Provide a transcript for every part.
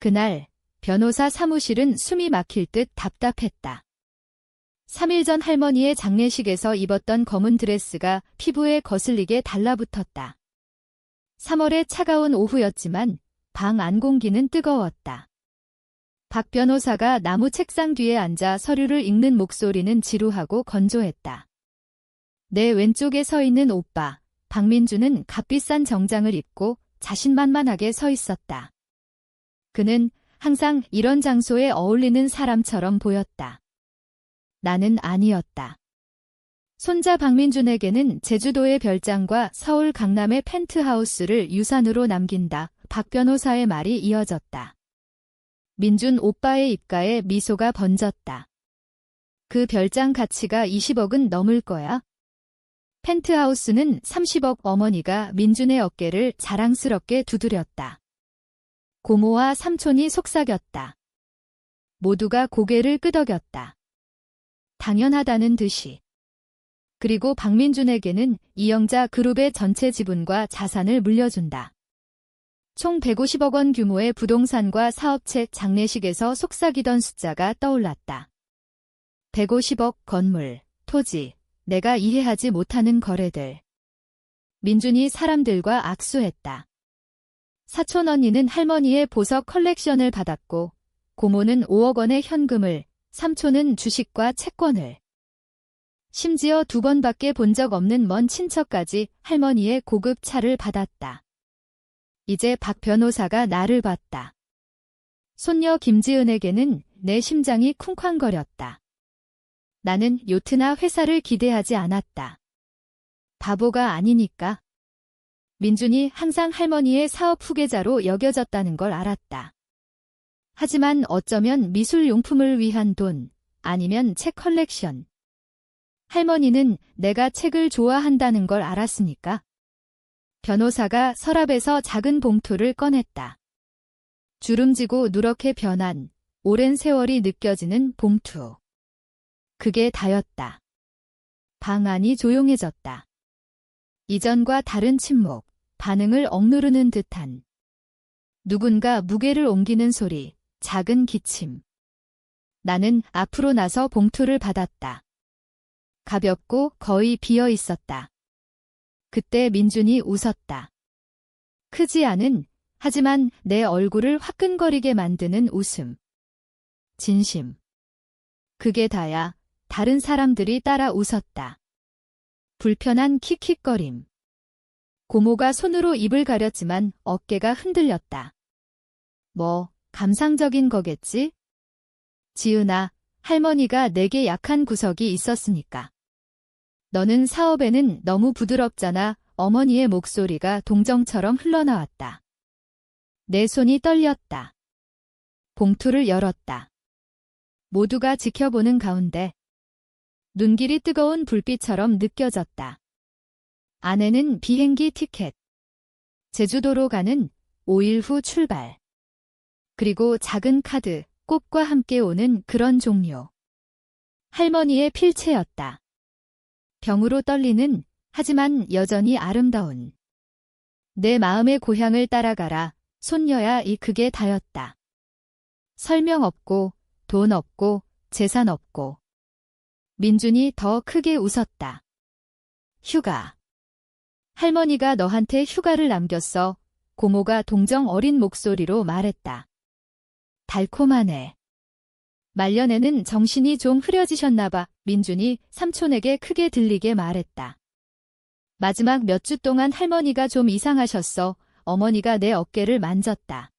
그날 변호사 사무실은 숨이 막힐 듯 답답했다. 3일 전 할머니의 장례식에서 입었던 검은 드레스가 피부에 거슬리게 달라붙었다. 3월의 차가운 오후였지만 방 안 공기는 뜨거웠다. 박 변호사가 나무 책상 뒤에 앉아 서류를 읽는 목소리는 지루하고 건조했다. 내 왼쪽에 서 있는 오빠, 박민주는 값비싼 정장을 입고 자신만만하게 서 있었다. 그는 항상 이런 장소에 어울리는 사람처럼 보였다. 나는 아니었다. 손자 박민준에게는 제주도의 별장과 서울 강남의 펜트하우스를 유산으로 남긴다. 박 변호사의 말이 이어졌다. 민준 오빠의 입가에 미소가 번졌다. 그 별장 가치가 20억은 넘을 거야. 펜트하우스는 30억 어머니가 민준의 어깨를 자랑스럽게 두드렸다. 고모와 삼촌이 속삭였다. 모두가 고개를 끄덕였다. 당연하다는 듯이. 그리고 박민준에게는 이영자 그룹의 전체 지분과 자산을 물려준다. 총 150억 원 규모의 부동산과 사업체 장례식에서 속삭이던 숫자가 떠올랐다. 150억 건물, 토지, 내가 이해하지 못하는 거래들. 민준이 사람들과 악수했다. 사촌 언니는 할머니의 보석 컬렉션을 받았고, 고모는 5억 원의 현금을, 삼촌은 주식과 채권을. 심지어 두 번밖에 본 적 없는 먼 친척까지 할머니의 고급 차를 받았다. 이제 박 변호사가 나를 봤다. 손녀 김지은에게는 내 심장이 쿵쾅거렸다. 나는 요트나 회사를 기대하지 않았다. 바보가 아니니까. 민준이 항상 할머니의 사업 후계자로 여겨졌다는 걸 알았다. 하지만 어쩌면 미술용품을 위한 돈, 아니면 책 컬렉션. 할머니는 내가 책을 좋아한다는 걸 알았으니까. 변호사가 서랍에서 작은 봉투를 꺼냈다. 주름지고 누렇게 변한 오랜 세월이 느껴지는 봉투. 그게 다였다. 방 안이 조용해졌다. 이전과 다른 침묵, 반응을 억누르는 듯한 누군가 무게를 옮기는 소리, 작은 기침. 나는 앞으로 나서 봉투를 받았다. 가볍고 거의 비어 있었다. 그때 민준이 웃었다. 크지 않은, 하지만 내 얼굴을 화끈거리게 만드는 웃음. 진심. 그게 다야. 다른 사람들이 따라 웃었다. 불편한 킥킥거림. 고모가 손으로 입을 가렸지만 어깨가 흔들렸다. 뭐, 감상적인 거겠지? 지은아, 할머니가 내게 약한 구석이 있었으니까. 너는 사업에는 너무 부드럽잖아. 어머니의 목소리가 동정처럼 흘러나왔다. 내 손이 떨렸다. 봉투를 열었다. 모두가 지켜보는 가운데 눈길이 뜨거운 불빛처럼 느껴졌다. 안에는 비행기 티켓. 제주도로 가는 5일 후 출발. 그리고 작은 카드, 꽃과 함께 오는 그런 종료. 할머니의 필체였다. 병으로 떨리는 하지만 여전히 아름다운 내 마음의 고향을 따라가라 손녀야 이 그게 다였다. 설명 없고 돈 없고 재산 없고 민준이 더 크게 웃었다. 휴가. 할머니가 너한테 휴가를 남겼어. 고모가 동정 어린 목소리로 말했다. 달콤하네. 말년에는 정신이 좀 흐려지셨나 봐. 민준이 삼촌에게 크게 들리게 말했다. 마지막 몇 주 동안 할머니가 좀 이상하셨어. 어머니가 내 어깨를 만졌다.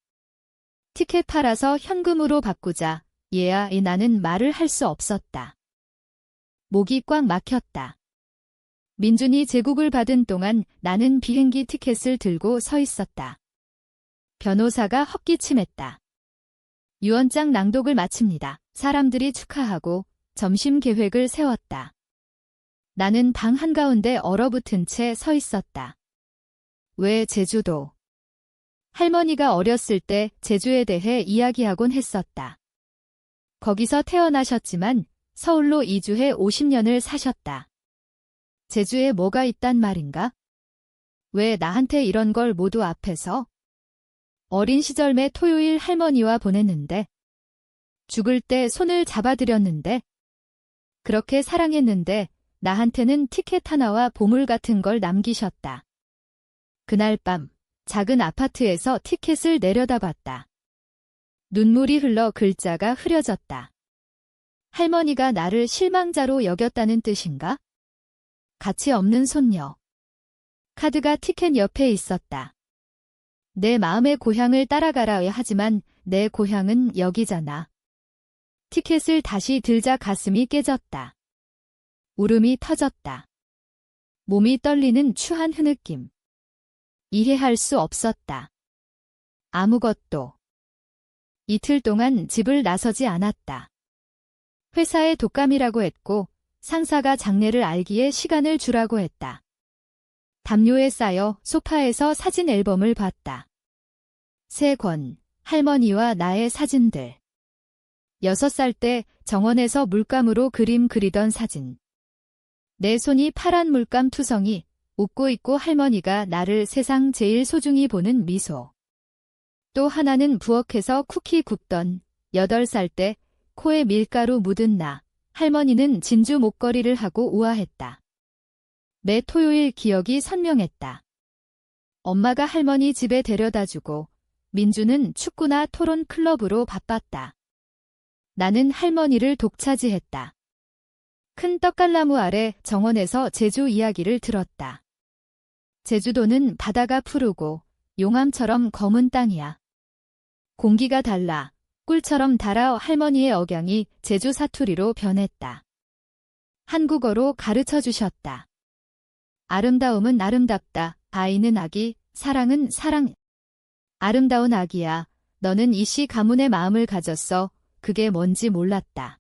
티켓 팔아서 현금으로 바꾸자. 얘야 이 나는 말을 할 수 없었다. 목이 꽉 막혔다. 민준이 제국을 받은 동안 나는 비행기 티켓을 들고 서 있었다. 변호사가 헛기침했다. 유언장 낭독을 마칩니다. 사람들이 축하하고 점심 계획을 세웠다. 나는 방 한가운데 얼어붙은 채 서 있었다. 왜 제주도? 할머니가 어렸을 때 제주에 대해 이야기하곤 했었다. 거기서 태어나셨지만 서울로 이주해 50년을 사셨다. 제주에 뭐가 있단 말인가? 왜 나한테 이런 걸 모두 앞에서? 어린 시절매 토요일 할머니와 보냈는데 죽을 때 손을 잡아드렸는데 그렇게 사랑했는데 나한테는 티켓 하나와 보물 같은 걸 남기셨다. 그날 밤 작은 아파트에서 티켓을 내려다봤다. 눈물이 흘러 글자가 흐려졌다. 할머니가 나를 실망자로 여겼다는 뜻인가? 가치 없는 손녀. 카드가 티켓 옆에 있었다. 내 마음의 고향을 따라가라 하지만 내 고향은 여기잖아. 티켓을 다시 들자 가슴이 깨졌다. 울음이 터졌다. 몸이 떨리는 추한 흐느낌. 이해할 수 없었다. 아무것도. 이틀 동안 집을 나서지 않았다. 회사에 독감이라고 했고 상사가 장례를 알기에 시간을 주라고 했다. 담요에 쌓여 소파에서 사진 앨범을 봤다. 세 권, 할머니와 나의 사진들. 여섯 살 때 정원에서 물감으로 그림 그리던 사진. 내 손이 파란 물감 투성이 웃고 있고 할머니가 나를 세상 제일 소중히 보는 미소. 또 하나는 부엌에서 쿠키 굽던 여덟 살 때 코에 밀가루 묻은 나. 할머니는 진주 목걸이를 하고 우아했다. 매 토요일 기억이 선명했다. 엄마가 할머니 집에 데려다 주고 민주는 축구나 토론 클럽으로 바빴다. 나는 할머니를 독차지했다. 큰 떡갈나무 아래 정원에서 제주 이야기를 들었다. 제주도는 바다가 푸르고 용암처럼 검은 땅이야. 공기가 달라 꿀처럼 달아 할머니의 억양이 제주 사투리로 변했다. 한국어로 가르쳐 주셨다. 아름다움은 아름답다. 아이는 아기, 사랑은 사랑. 아름다운 아기야. 너는 이씨 가문의 마음을 가졌어. 그게 뭔지 몰랐다.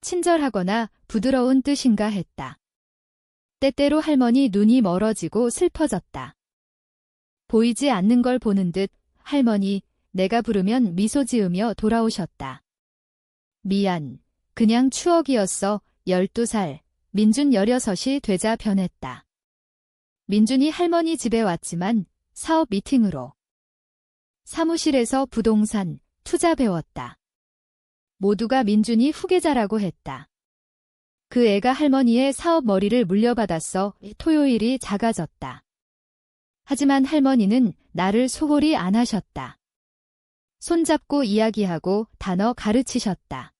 친절하거나 부드러운 뜻인가 했다. 때때로 할머니 눈이 멀어지고 슬퍼졌다. 보이지 않는 걸 보는 듯 할머니 내가 부르면 미소 지으며 돌아오셨다. 미안. 그냥 추억이었어. 12살. 민준 16이 되자 변했다. 민준이 할머니 집에 왔지만 사업 미팅으로. 사무실에서 부동산, 투자 배웠다. 모두가 민준이 후계자라고 했다. 그 애가 할머니의 사업 머리를 물려받았어 토요일이 작아졌다. 하지만 할머니는 나를 소홀히 안 하셨다. 손잡고 이야기하고 단어 가르치셨다.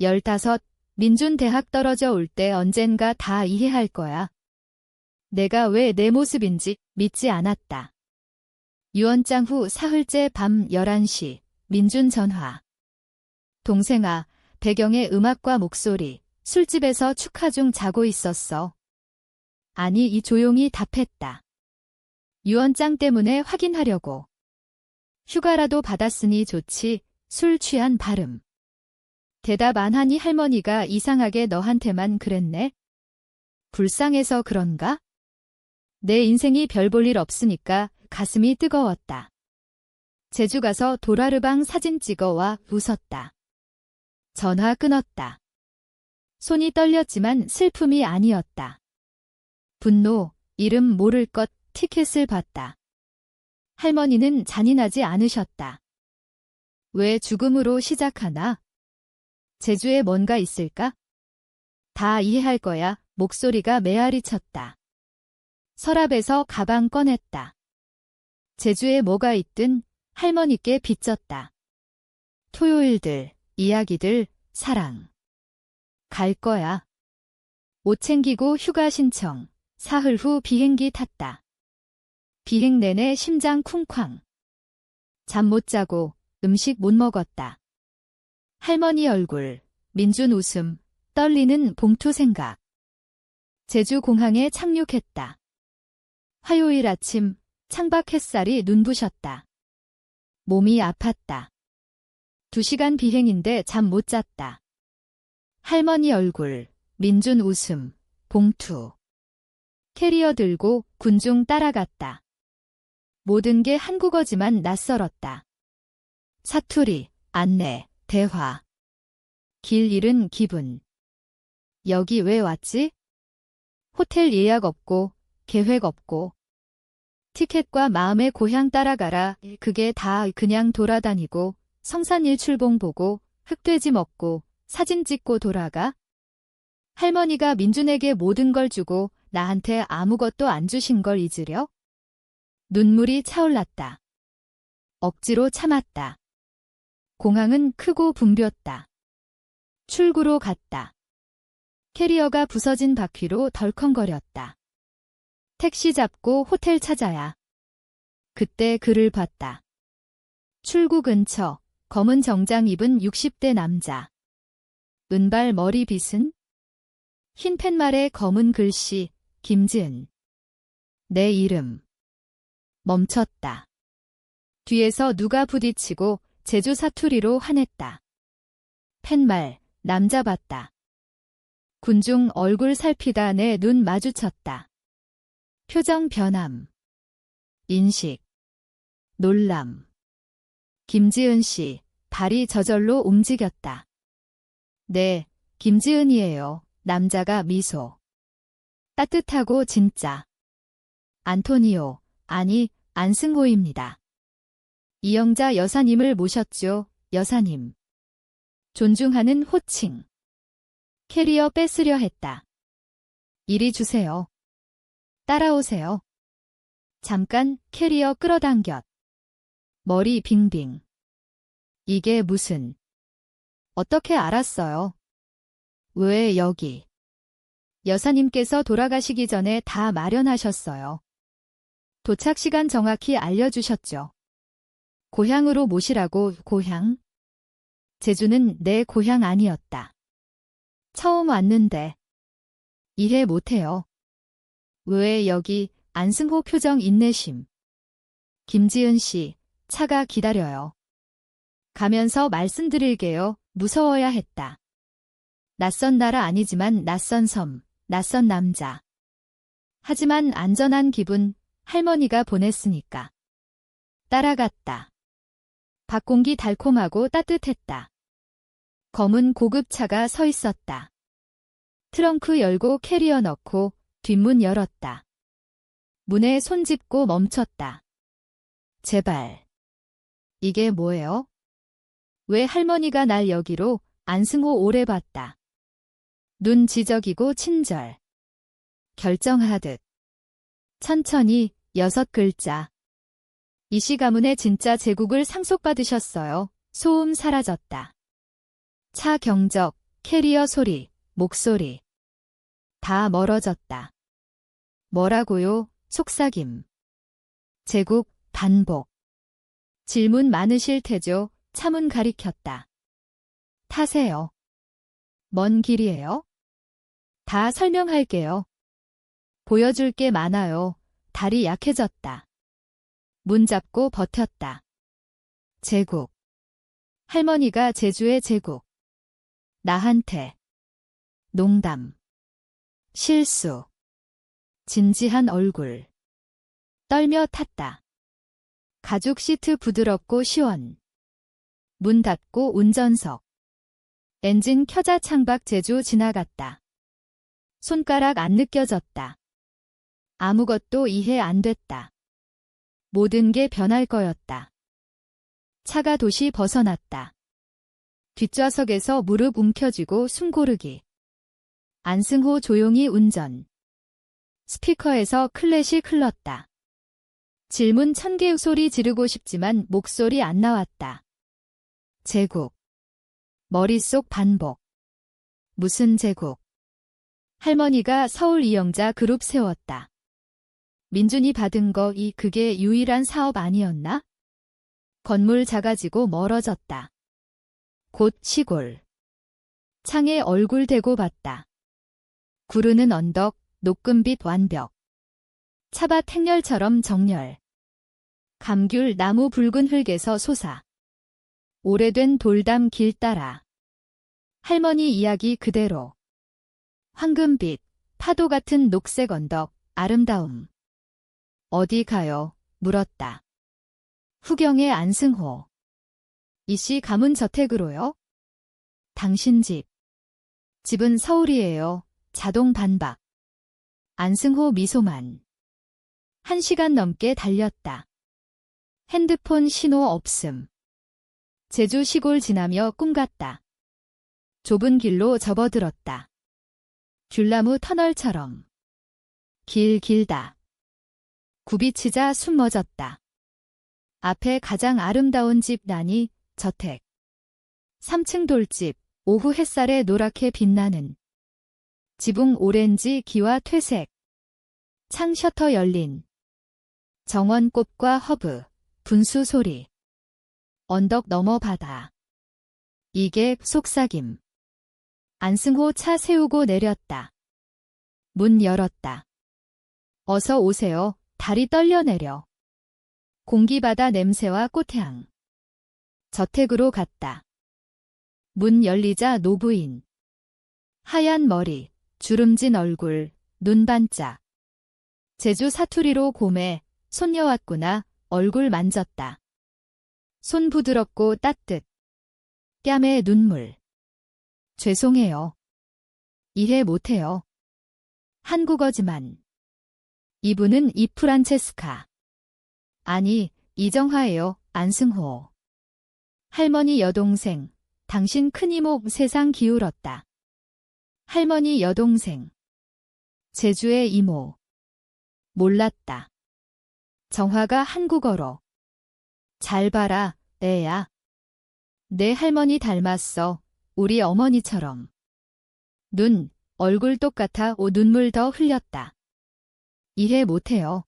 열다섯, 민준 대학 떨어져 올 때 언젠가 다 이해할 거야. 내가 왜 내 모습인지 믿지 않았다. 유언장 후 사흘째 밤 11시, 민준 전화. 동생아, 배경의 음악과 목소리, 술집에서 축하 중 자고 있었어. 아니, 이 조용히 답했다. 유언장 때문에 확인하려고. 휴가라도 받았으니 좋지, 술 취한 발음. 대답 안 하니 할머니가 이상하게 너한테만 그랬네? 불쌍해서 그런가? 내 인생이 별 볼 일 없으니까 가슴이 뜨거웠다. 제주 가서 도라르방 사진 찍어와 웃었다. 전화 끊었다. 손이 떨렸지만 슬픔이 아니었다. 분노, 이름 모를 것, 티켓을 봤다. 할머니는 잔인하지 않으셨다. 왜 죽음으로 시작하나? 제주에 뭔가 있을까? 다 이해할 거야. 목소리가 메아리 쳤다. 서랍에서 가방 꺼냈다. 제주에 뭐가 있든 할머니께 빚졌다. 토요일들, 이야기들, 사랑. 갈 거야. 옷 챙기고 휴가 신청. 사흘 후 비행기 탔다. 비행 내내 심장 쿵쾅. 잠 못 자고 음식 못 먹었다. 할머니 얼굴, 민준 웃음, 떨리는 봉투 생각. 제주 공항에 착륙했다. 화요일 아침 창밖 햇살이 눈부셨다. 몸이 아팠다. 두 시간 비행인데 잠 못 잤다. 할머니 얼굴, 민준 웃음, 봉투. 캐리어 들고 군중 따라갔다. 모든 게 한국어지만 낯설었다. 사투리, 안내, 대화. 길 잃은 기분. 여기 왜 왔지? 호텔 예약 없고, 계획 없고. 티켓과 마음의 고향 따라가라. 그게 다 그냥 돌아다니고 성산 일 출봉 보고 흑돼지 먹고 사진 찍고 돌아가? 할머니가 민준에게 모든 걸 주고 나한테 아무것도 안 주신 걸 잊으려? 눈물이 차올랐다. 억지로 참았다. 공항은 크고 붐볐다. 출구로 갔다. 캐리어가 부서진 바퀴로 덜컹거렸다. 택시 잡고 호텔 찾아야. 그때 그를 봤다. 출구 근처 검은 정장 입은 60대 남자. 은발 머리 빗은 흰 팻말에 검은 글씨 김지은. 내 이름. 멈췄다. 뒤에서 누가 부딪히고 제주 사투리로 화냈다. 팻말, 남자 봤다. 군중 얼굴 살피다 내 눈 마주쳤다. 표정 변함. 인식. 놀람. 김지은 씨, 발이 저절로 움직였다. 네, 김지은이에요. 남자가 미소. 따뜻하고 진짜. 안토니오, 아니, 안승호입니다. 이영자 여사님을 모셨죠, 여사님. 존중하는 호칭. 캐리어 뺏으려 했다. 이리 주세요. 따라오세요. 잠깐 캐리어 끌어당겼. 머리 빙빙. 이게 무슨. 어떻게 알았어요? 왜 여기? 여사님께서 돌아가시기 전에 다 마련하셨어요. 도착 시간 정확히 알려주셨죠. 고향으로 모시라고 고향? 제주는 내 고향 아니었다. 처음 왔는데. 이해 못해요. 왜 여기 안승호 표정 인내심. 김지은 씨, 차가 기다려요. 가면서 말씀드릴게요. 무서워야 했다. 낯선 나라 아니지만 낯선 섬, 낯선 남자. 하지만 안전한 기분, 할머니가 보냈으니까. 따라갔다. 밖 공기 달콤하고 따뜻했다. 검은 고급차가 서 있었다. 트렁크 열고 캐리어 넣고 뒷문 열었다. 문에 손 짚고 멈췄다. 제발. 이게 뭐예요? 왜 할머니가 날 여기로 안승호 오래 봤다. 눈 지적이고 친절. 결정하듯. 천천히 여섯 글자. 이시 가문의 진짜 제국을 상속받으셨어요. 소음 사라졌다. 차 경적, 캐리어 소리, 목소리. 다 멀어졌다. 뭐라고요? 속삭임. 제국, 반복. 질문 많으실 테죠? 차문 가리켰다. 타세요. 먼 길이에요? 다 설명할게요. 보여줄 게 많아요. 다리 약해졌다. 문 잡고 버텼다. 제국. 할머니가 제주의 제국. 나한테. 농담. 실수. 진지한 얼굴. 떨며 탔다. 가죽 시트 부드럽고 시원. 문 닫고 운전석. 엔진 켜자 창밖 제주 지나갔다. 손가락 안 느껴졌다. 아무것도 이해 안 됐다. 모든 게 변할 거였다. 차가 도시 벗어났다. 뒷좌석에서 무릎 움켜쥐고 숨 고르기. 안승호 조용히 운전. 스피커에서 클래식 흘렀다. 질문 천개 소리 지르고 싶지만 목소리 안 나왔다. 제국. 머릿속 반복. 무슨 제국? 할머니가 서울 이영자 그룹 세웠다. 민준이 받은 거 이 그게 유일한 사업 아니었나? 건물 작아지고 멀어졌다. 곧 시골. 창에 얼굴 대고 봤다. 구르는 언덕, 녹금빛 완벽. 차밭 행렬처럼 정렬. 감귤 나무 붉은 흙에서 솟아. 오래된 돌담 길 따라. 할머니 이야기 그대로. 황금빛, 파도 같은 녹색 언덕, 아름다움. 어디 가요? 물었다. 후경의 안승호. 이씨 가문 저택으로요? 당신 집. 집은 서울이에요. 자동 반박. 안승호 미소만. 한 시간 넘게 달렸다. 핸드폰 신호 없음. 제주 시골 지나며 꿈 같다. 좁은 길로 접어들었다. 귤나무 터널처럼. 길 길다. 굽이치자 숨 멎었다. 앞에 가장 아름다운 집 나니 저택. 3층 돌집, 오후 햇살에 노랗게 빛나는. 지붕 오렌지 기와 퇴색. 창 셔터 열린. 정원꽃과 허브, 분수 소리. 언덕 넘어 바다. 이게 속삭임. 안승호 차 세우고 내렸다. 문 열었다. 어서 오세요. 다리 떨려 내려. 공기바다 냄새와 꽃향. 저택으로 갔다. 문 열리자 노부인. 하얀 머리, 주름진 얼굴, 눈 반짝. 제주 사투리로 곰에 손녀 왔구나 얼굴 만졌다. 손 부드럽고 따뜻. 뺨에 눈물. 죄송해요. 이해 못해요. 한국어지만. 이분은 이 프란체스카. 아니, 이정화예요, 안승호. 할머니 여동생, 당신 큰이목 세상 기울었다. 할머니 여동생. 제주의 이모. 몰랐다. 정화가 한국어로. 잘 봐라, 애야. 내 할머니 닮았어. 우리 어머니처럼. 눈, 얼굴 똑같아 오 눈물 더 흘렸다. 이해 못해요.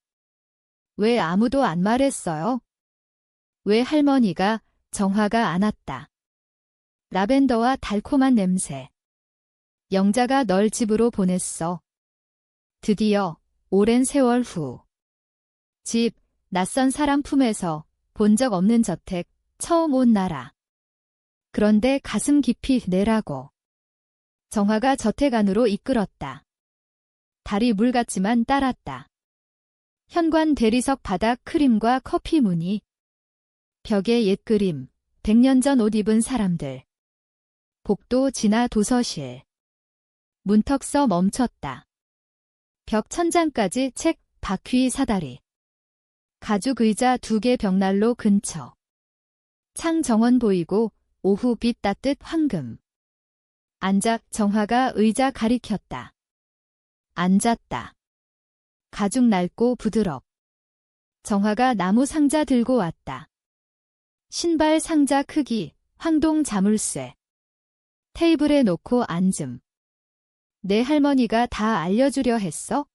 왜 아무도 안 말했어요? 왜 할머니가 정화가 안 왔다. 라벤더와 달콤한 냄새. 영자가 널 집으로 보냈어. 드디어 오랜 세월 후. 집, 낯선 사람 품에서 본 적 없는 저택, 처음 온 나라. 그런데 가슴 깊이 내라고. 정화가 저택 안으로 이끌었다. 달이 물 같지만 따랐다. 현관 대리석 바닥 크림과 커피 무늬. 벽에 옛 그림, 100년 전 옷 입은 사람들. 복도 지나 도서실. 문턱 서 멈췄다. 벽 천장까지 책, 바퀴 사다리. 가죽 의자 두 개 벽난로 근처. 창 정원 보이고 오후 빛 따뜻 황금. 앉아 정화가 의자 가리켰다. 앉았다. 가죽 낡고 부드럽. 정화가 나무 상자 들고 왔다. 신발 상자 크기, 황동 자물쇠. 테이블에 놓고 앉음. 내 할머니가 다 알려주려 했어?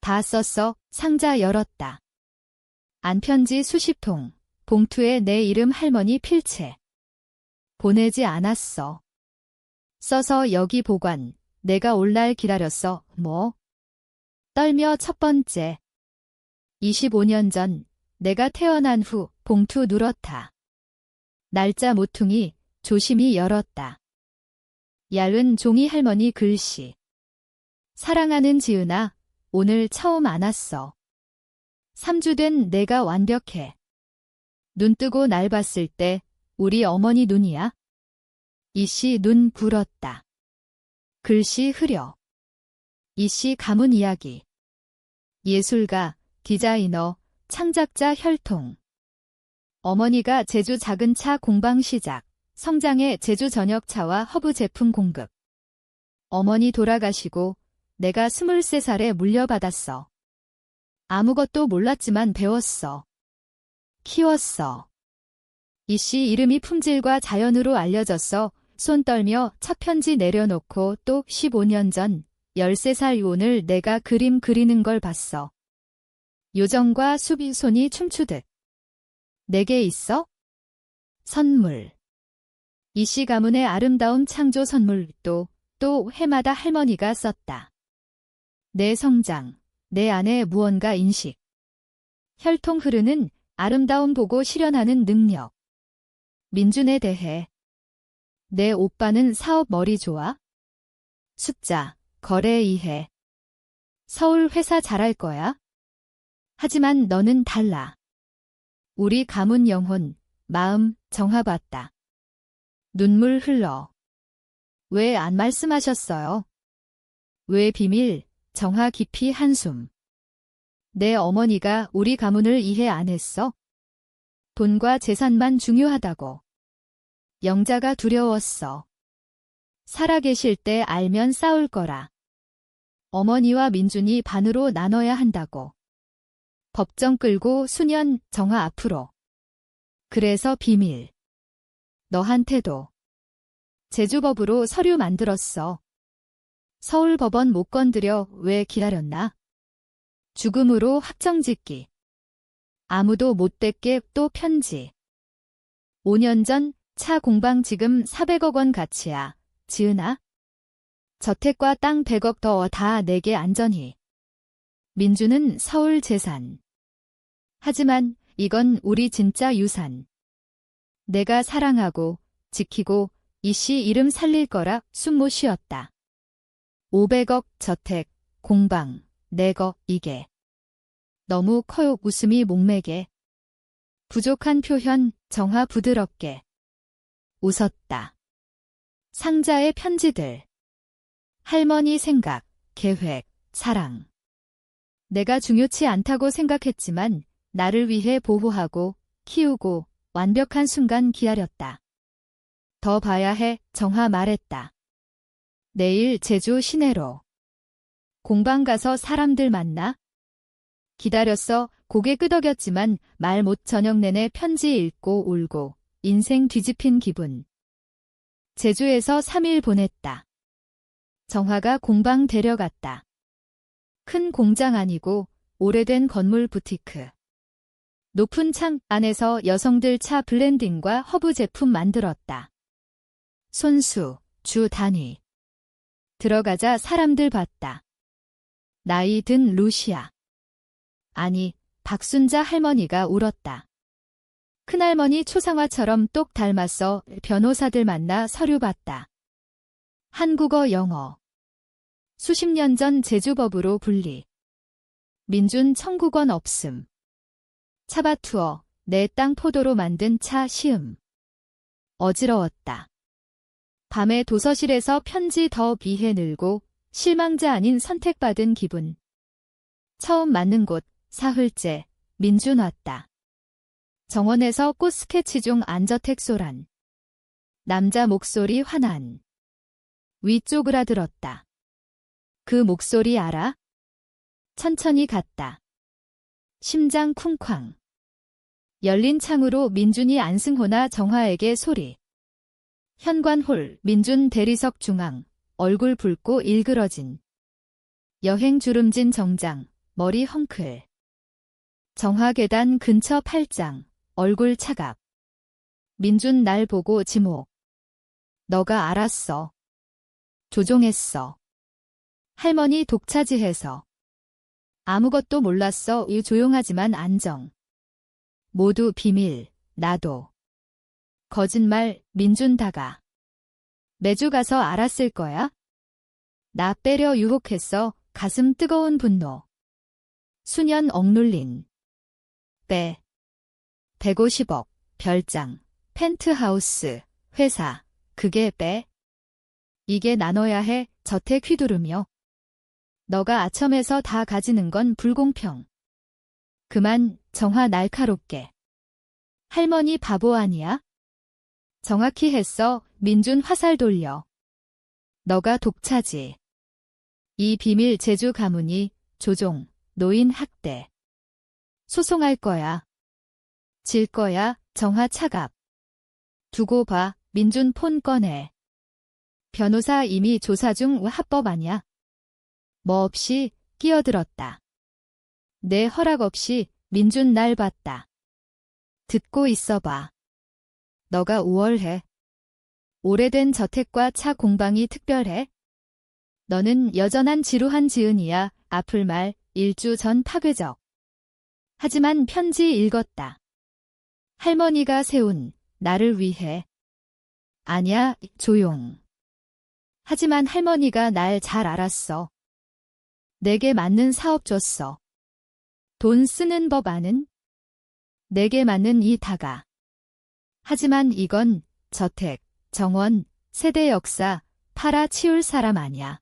다 썼어. 상자 열었다. 안편지 수십 통, 봉투에 내 이름 할머니 필체. 보내지 않았어. 써서 여기 보관, 내가 올 날 기다렸어, 뭐? 떨며 첫 번째. 25년 전, 내가 태어난 후 봉투 누렇다. 날짜 모퉁이 조심히 열었다. 얇은 종이 할머니 글씨. 사랑하는 지은아, 오늘 처음 안았어. 3주 된 내가 완벽해. 눈 뜨고 날 봤을 때 우리 어머니 눈이야? 이씨 눈 불었다. 글씨 흐려. 이씨 가문 이야기. 예술가, 디자이너, 창작자 혈통. 어머니가 제주 작은 차 공방 시작. 성장의 제주 저녁차와 허브 제품 공급. 어머니 돌아가시고 내가 23살에 물려받았어. 아무것도 몰랐지만 배웠어. 키웠어. 이씨 이름이 품질과 자연으로 알려졌어. 손 떨며 첫 편지 내려놓고 또 15년 전 13살 오늘 내가 그림 그리는 걸 봤어. 요정과 수비 손이 춤추듯. 내게 있어? 선물. 이씨 가문의 아름다운 창조 선물도 또 해마다 할머니가 썼다. 내 성장, 내 안에 무언가 인식. 혈통 흐르는 아름다움 보고 실현하는 능력. 민준에 대해. 내 오빠는 사업 머리 좋아? 숫자, 거래 이해. 서울 회사 잘할 거야? 하지만 너는 달라. 우리 가문 영혼, 마음 정화받다. 눈물 흘러. 왜 안 말씀하셨어요? 왜 비밀, 정화 깊이 한숨. 내 어머니가 우리 가문을 이해 안 했어? 돈과 재산만 중요하다고. 영자가 두려웠어. 살아계실 때 알면 싸울 거라. 어머니와 민준이 반으로 나눠야 한다고. 법정 끌고 수년 정화 앞으로. 그래서 비밀. 너한테도. 제주법으로 서류 만들었어. 서울법원 못 건드려 왜 기다렸나? 죽음으로 확정짓기. 아무도 못 됐게 또 편지. 5년 전 차 공방 지금 400억 원 가치야. 지은아? 저택과 땅 100억 더 다 내게 안전히. 민주는 서울 재산. 하지만 이건 우리 진짜 유산. 내가 사랑하고 지키고 이 씨 이름 살릴 거라 숨못 쉬었다. 500억 저택, 공방, 내거 이게. 너무 커요 웃음이 목매게. 부족한 표현 정화 부드럽게. 웃었다. 상자의 편지들. 할머니 생각, 계획, 사랑. 내가 중요치 않다고 생각했지만 나를 위해 보호하고 키우고 완벽한 순간 기다렸다. 더 봐야 해, 정화 말했다. 내일 제주 시내로. 공방 가서 사람들 만나? 기다렸어, 고개 끄덕였지만 말 못 저녁 내내 편지 읽고 울고 인생 뒤집힌 기분. 제주에서 3일 보냈다. 정화가 공방 데려갔다. 큰 공장 아니고 오래된 건물 부티크. 높은 창 안에서 여성들 차 블렌딩과 허브 제품 만들었다. 손수, 주 단위. 들어가자 사람들 봤다. 나이 든 루시아. 아니, 박순자 할머니가 울었다. 큰할머니 초상화처럼 똑 닮았어 변호사들 만나 서류 봤다. 한국어 영어. 수십 년 전 제주법으로 분리. 민준 청구권 없음. 차밭 투어, 내 땅 포도로 만든 차 시음. 어지러웠다. 밤에 도서실에서 편지 더 비해 늘고 실망자 아닌 선택받은 기분. 처음 맞는 곳, 사흘째, 민준 왔다. 정원에서 꽃 스케치 중 안저택 소란. 남자 목소리 환한. 위쪽을 아들었다. 그 목소리 알아? 천천히 갔다. 심장 쿵쾅. 열린 창으로 민준이 안승호나 정화에게 소리. 현관홀, 민준 대리석 중앙, 얼굴 붉고 일그러진. 여행 주름진 정장, 머리 헝클. 정화 계단 근처 팔짱, 얼굴 차갑. 민준 날 보고 지목. 너가 알았어. 조종했어. 할머니 독차지해서. 아무것도 몰랐어. 이 조용하지만 안정. 모두 비밀, 나도. 거짓말, 민준 다가. 매주 가서 알았을 거야? 나 빼려 유혹했어. 가슴 뜨거운 분노. 수년 억눌린. 빼. 150억, 별장, 펜트하우스, 회사, 그게 빼. 이게 나눠야 해, 저택 휘두르며. 너가 아첨해서 다 가지는 건 불공평. 그만, 정화 날카롭게. 할머니 바보 아니야? 정확히 했어, 민준 화살 돌려. 너가 독차지. 이 비밀 제주 가문이 조종, 노인 학대. 소송할 거야. 질 거야, 정화 차갑. 두고 봐, 민준 폰 꺼내. 변호사 이미 조사 중 합법 아냐? 뭐 없이 끼어들었다. 내 허락 없이 민준 날 봤다. 듣고 있어봐. 너가 우월해. 오래된 저택과 차 공방이 특별해. 너는 여전한 지루한 지은이야. 아플 말 일주 전 파괴적. 하지만 편지 읽었다. 할머니가 세운 나를 위해. 아냐, 조용. 하지만 할머니가 날 잘 알았어. 내게 맞는 사업 줬어. 돈 쓰는 법 아는? 내게 맞는 이 다가. 하지만 이건 저택, 정원, 세대 역사, 팔아 치울 사람 아니야.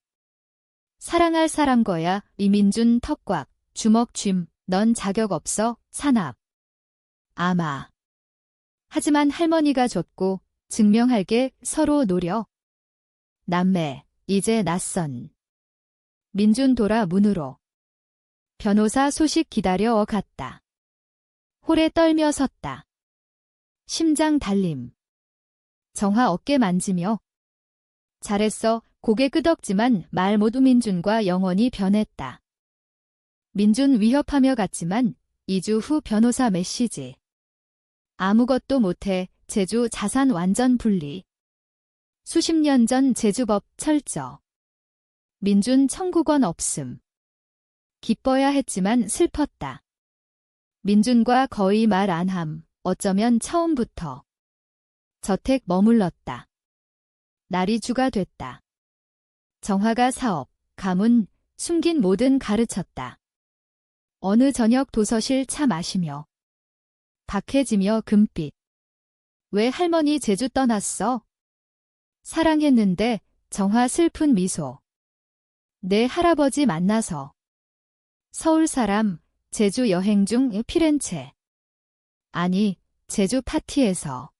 사랑할 사람 거야, 이민준 턱꽉, 주먹 쥐넌 자격 없어, 산압. 아마. 하지만 할머니가 줬고 증명할 게 서로 노려. 남매, 이제 낯선. 민준 돌아 문으로. 변호사 소식 기다려 갔다. 홀에 떨며 섰다. 심장 달림. 정화 어깨 만지며. 잘했어, 고개 끄덕지만 말 모두 민준과 영원히 변했다. 민준 위협하며 갔지만 2주 후 변호사 메시지. 아무것도 못해 제주 자산 완전 분리. 수십 년 전 제주법 철저. 민준 청구권 없음. 기뻐야 했지만 슬펐다. 민준과 거의 말 안 함, 어쩌면 처음부터. 저택 머물렀다. 날이 주가 됐다. 정화가 사업, 가문, 숨긴 모든 가르쳤다. 어느 저녁 도서실 차 마시며 박해지며 금빛. 왜 할머니 제주 떠났어? 사랑했는데 정화 슬픈 미소. 내 할아버지 만나서. 서울 사람, 제주 여행 중 피렌체. 아니, 제주 파티에서.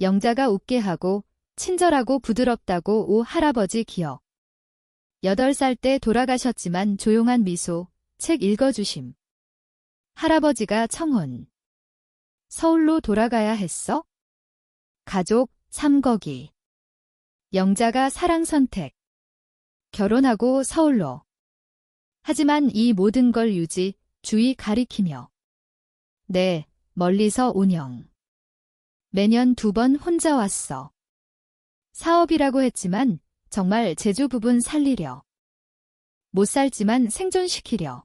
영자가 웃게 하고 친절하고 부드럽다고 오 할아버지 기억. 여덟 살때 돌아가셨지만 조용한 미소, 책 읽어주심. 할아버지가 청혼. 서울로 돌아가야 했어? 가족, 삼거기. 영자가 사랑 선택. 결혼하고 서울로. 하지만 이 모든 걸 유지, 주의 가리키며. 네, 멀리서 운영. 매년 두 번 혼자 왔어. 사업이라고 했지만 정말 제주 부분 살리려. 못 살지만 생존시키려.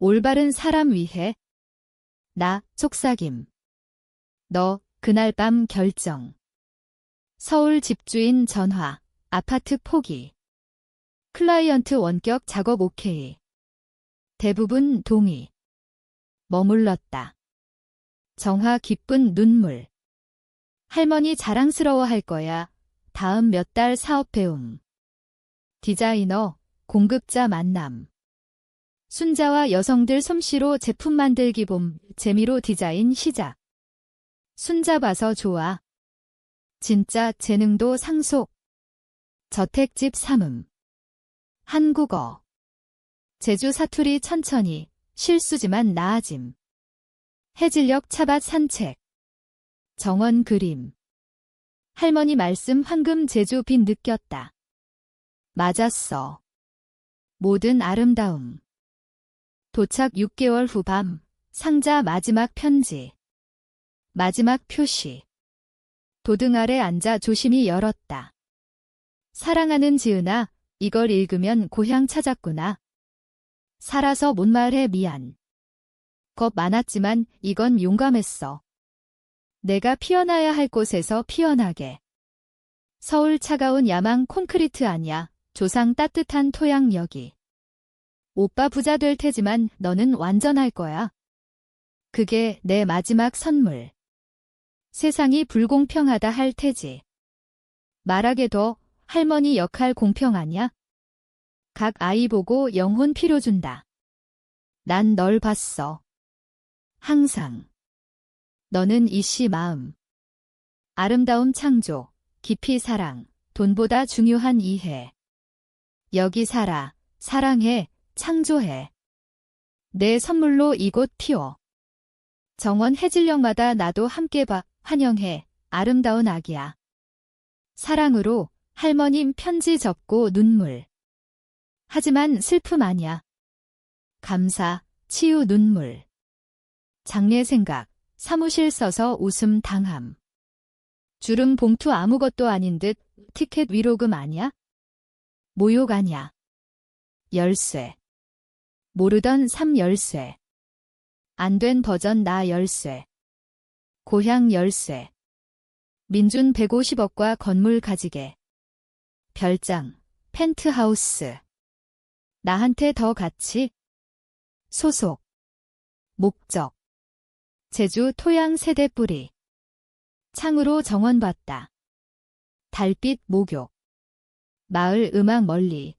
올바른 사람 위해. 나, 속삭임. 너, 그날 밤 결정. 서울 집주인 전화, 아파트 포기. 클라이언트 원격 작업 오케이. 대부분 동의. 머물렀다. 정화 기쁜 눈물. 할머니 자랑스러워 할 거야. 다음 몇 달 사업 배움. 디자이너, 공급자 만남. 순자와 여성들 솜씨로 제품 만들기 봄, 재미로 디자인 시작. 순자 봐서 좋아. 진짜 재능도 상속. 저택집 삼음. 한국어. 제주 사투리 천천히, 실수지만 나아짐. 해질녘 차밭 산책. 정원 그림. 할머니 말씀 황금 제주 빛 느꼈다. 맞았어. 모든 아름다움. 도착 6개월 후 밤, 상자 마지막 편지. 마지막 표시. 도등 아래 앉아 조심히 열었다. 사랑하는 지은아, 이걸 읽으면 고향 찾았구나. 살아서 못 말해 미안. 겁 많았지만 이건 용감했어. 내가 피어나야 할 곳에서 피어나게. 서울 차가운 야망 콘크리트 아니야. 조상 따뜻한 토양 여기. 오빠 부자 될 테지만 너는 완전할 거야. 그게 내 마지막 선물. 세상이 불공평하다 할 테지. 말하게도 할머니 역할 공평 하냐? 각 아이 보고 영혼 필요 준다. 난 널 봤어. 항상. 너는 이 씨 마음. 아름다움 창조, 깊이 사랑, 돈보다 중요한 이해. 여기 살아, 사랑해, 창조해. 내 선물로 이곳 피워. 정원 해질녘마다 나도 함께 봐, 환영해, 아름다운 아기야. 사랑으로 할머님 편지 접고 눈물. 하지만 슬픔 아냐. 감사, 치유 눈물. 장례 생각, 사무실 써서 웃음 당함. 주름 봉투 아무것도 아닌 듯 티켓 위로금 아냐? 모욕 아냐? 열쇠. 모르던 삼 열쇠. 안 된 버전 나 열쇠. 고향 열쇠. 민준 150억과 건물 가지게. 별장, 펜트하우스. 나한테 더 같이. 소속. 목적. 제주 토양 세대 뿌리. 창으로 정원 봤다. 달빛 목욕. 마을 음악 멀리.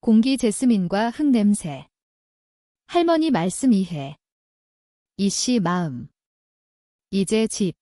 공기 제스민과 흙냄새. 할머니 말씀 이해. 이 씨 마음. 이제 집.